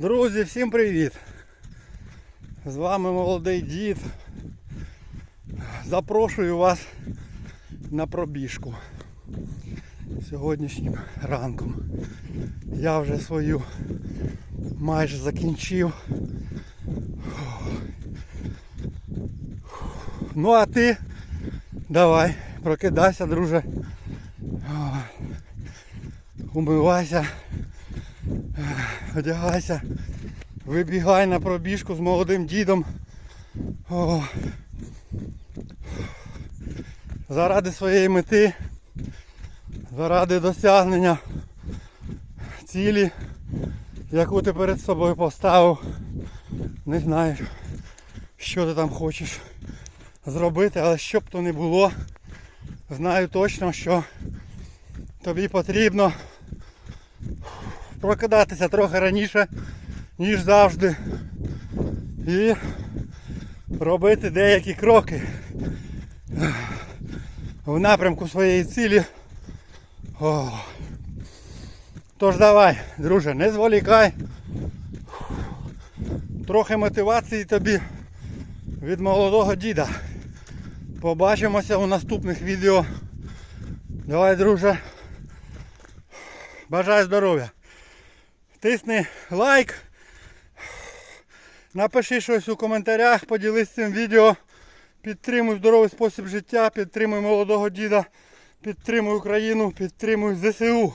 Друзі, всім привіт! З вами молодий дід. Запрошую вас на пробіжку сьогоднішнім ранком. Я вже свою майже закінчив. Ну а ти давай, прокидайся, друже. Умивайся, одягайся, вибігай на пробіжку з молодим дідом. О. Заради своєї мети, заради досягнення цілі, яку ти перед собою поставив. Не знаю, що ти там хочеш зробити, але щоб то не було, знаю точно, що тобі потрібно прокидатися трохи раніше, ніж завжди. І робити деякі кроки в напрямку своєї цілі. О. Тож давай, друже, не зволікай. Трохи мотивації тобі від молодого діда. Побачимося у наступних відео. Давай, друже. Бажаю здоров'я. Тисни лайк. Напиши щось у коментарях, поділись цим відео. Підтримуй здоровий спосіб життя, підтримуй молодого діда, підтримуй Україну, підтримуй ЗСУ.